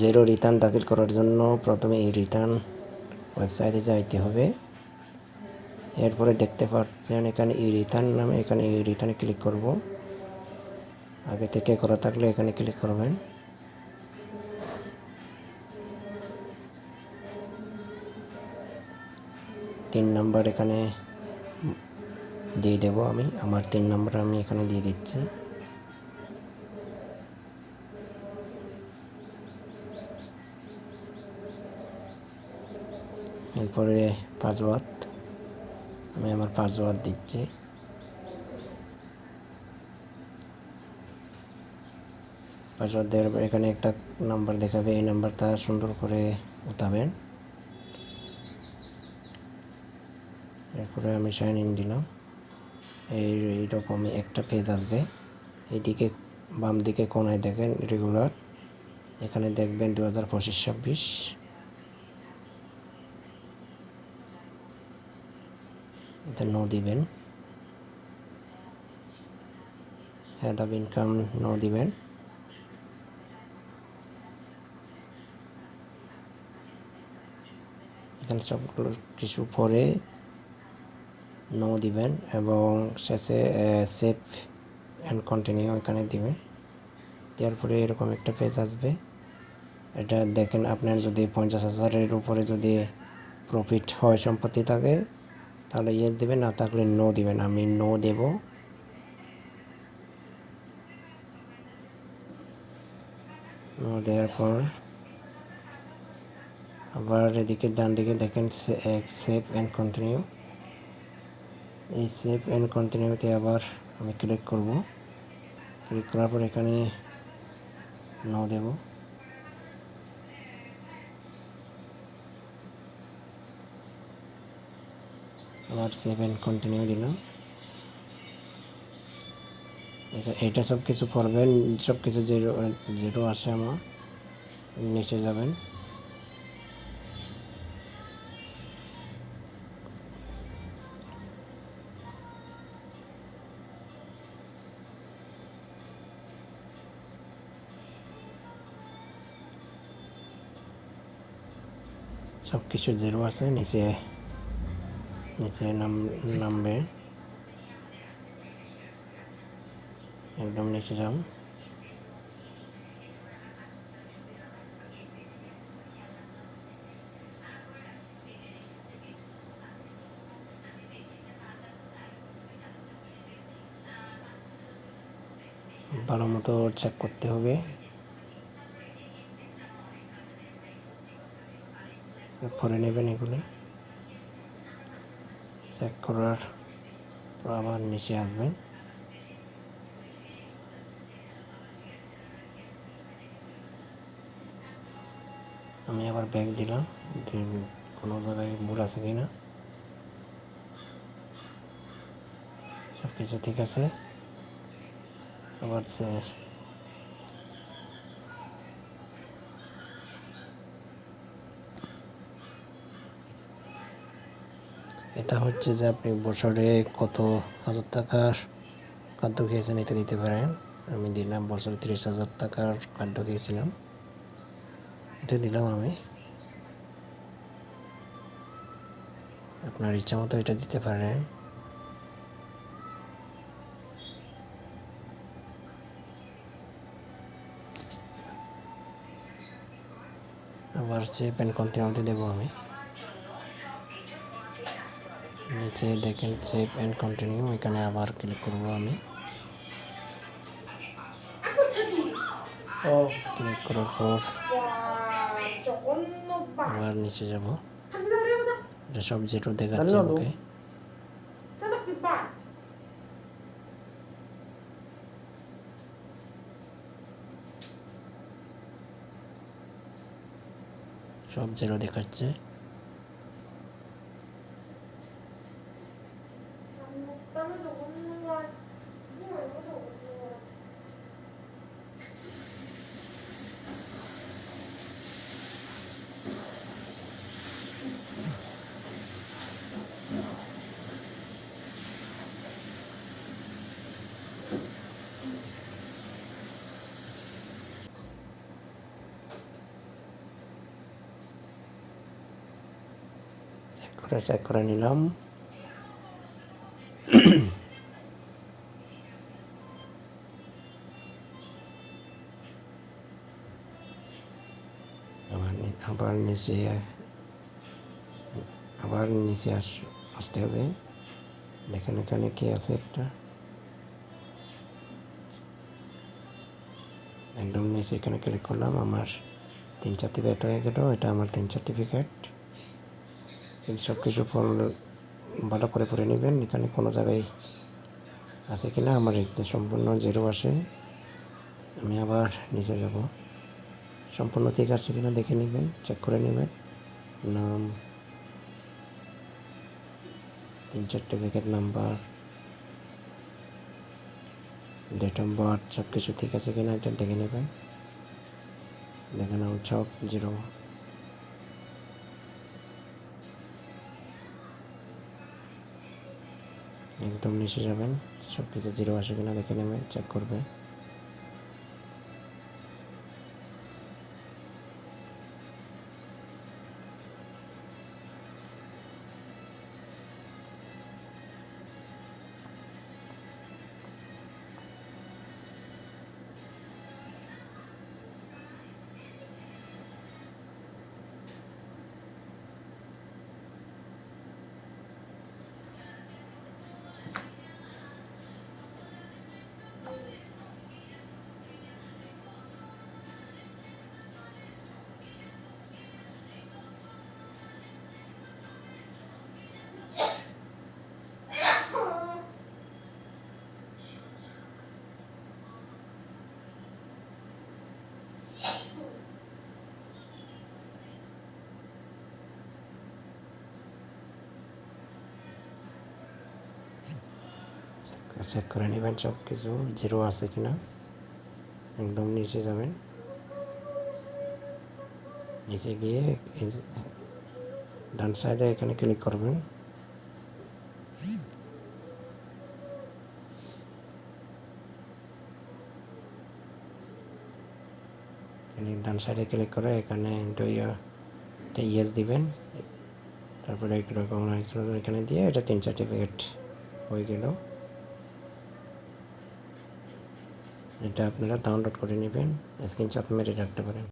Zero return দাখিল করার জন্য প্রথমে এই রিটার্ন ওয়েবসাইটে যাইতে হবে। এরপরে দেখতে পাচ্ছেন এখানে ই রিটার্ন নামে এখানে ই রিটার্নে ক্লিক করব। আগে থেকে করা থাকলে এখানে ক্লিক করবেন। তিন নাম্বার এখানে দিয়ে দেব আমি। আমার তিন নাম্বার আমি এখানে দিয়ে দিচ্ছি। এরপরে পাসওয়ার্ড, আমি আমার পাসওয়ার্ড দিচ্ছি। পাসওয়ার্ড দেওয়ার পর এখানে একটা নাম্বার দেখাবে, এই নাম্বারটা সুন্দর করে উঠাবেন। এরপরে আমি সাইন ইন দিলাম। এই, এইরকম একটা পেজ আসবে। এইদিকে বাম দিকে কোনায় দেখেন রেগুলার এখানে দেখবেন দু হাজার পঁচিশ ছাব্বিশ। এটা নো দিবেন। হেড অফ ইনকাম নো দিবেন। এখানে সবগুলো কিছু পরে নো দিবেন এবং শেষে সেভ অ্যান্ড কন্টিনিউ এখানে দিবেন। দেওয়ার পরে এরকম একটা পেজ আসবে। এটা দেখেন আপনার যদি পঞ্চাশ হাজারের উপরে যদি প্রফিট হয়, সম্পত্তি থাকে তাহলে ইয়েস দেবেন, না থাকলে নো দিবেন। আমি নো দেব। নো দেওয়ার পর আবার এদিকে ডান দিকে দেখেন সেভ অ্যান্ড কন্টিনিউ এই সেভ অ্যান্ড কন্টিনিউতে আবার আমি ক্লিক করব। ক্লিক করার পর এখানে নো দেব। সেভ অ্যান্ড কন্টিনিউ দিলাম। এটা- এটা সব কিছু পড়বেন সব কিছু জিরো জিরো আসে আমার, নিচে যাবেন। সব কিছু জিরো আছে নিচে নিচে নাম নামবে। একদম নিচে যাও। ভালো মতো চেক করতে হবে। পরে নেবেন এগুলো। চেক করার পর আবার নিচে আসবেন। আমি আবার ব্যাগ দিলাম কোনো জায়গায় ভুল আছে কি না সব কিছু ঠিক আছে। আবার সে- এটা হচ্ছে যে আপনি বছরে কত হাজার টাকার খাদ্য খেয়েছেন এটা দিতে পারেন। আমি দিলাম বছরে তিরিশ হাজার টাকার খাদ্য খেয়েছিলাম। এটা দিলাম আমি। আপনার ইচ্ছা মতো এটা দিতে পারেন। আবার সেভ অ্যান্ড কন্টিনিউতে দেবো আমি। যে দেখেন সেভ অ্যান্ড কন্টিনিউ এখানে আবার ক্লিক করব আমি। oh. ক্লিক করার পর আবার নিচে যাব। এটা সব যেটু দেখাচ্ছে ওকে সব জেরো দেখাচ্ছে। Saya kurang-kurang. নিচে আবার নিচে আস, আসতে হবে। দেখেন এখানে কি আছে একটা। একদম নিচে এখানে ক্লিক করলাম, আমার তিন চারটি ব্যাট হয়ে গেল, এটা আমার তিন সার্টিফিকেট সব কিছু ফোন ভালো করে পড়ে নেবেন, এখানে কোনো জায়গায় আছে কি না আমার সম্পূর্ণ জিরো আসে। আমি আবার নিচে যাব। সম্পূর্ণ ঠিক আছে কিনা দেখে নেবেন চেক করে নেবেন। নাম, TIN certificate number date of birth সব কিছু ঠিক আছে কিনা এটা দেখে নেবেন। দেখেন আমার সব জিরো একদম নিচে যাবেন সব কিছু জিরো আসে কিনা দেখে নেবেন চেক করবেন চেক করে নেবেন সব কিছু জিরো আছে কিনা, একদম নিচে যাবেন। নিচে গিয়ে ডান সাইডে এখানে ক্লিক করবেন। ডান সাইডে ক্লিক করে এখানে দুইটা ইয়েস দিবেন। তারপরে এরকম এখানে দিয়ে এটা তিন সার্টিফিকেট হয়ে গেল। এটা আপনারা ডাউনলোড করে নেবেন স্ক্রিনশট মেরে রাখতে পারেন।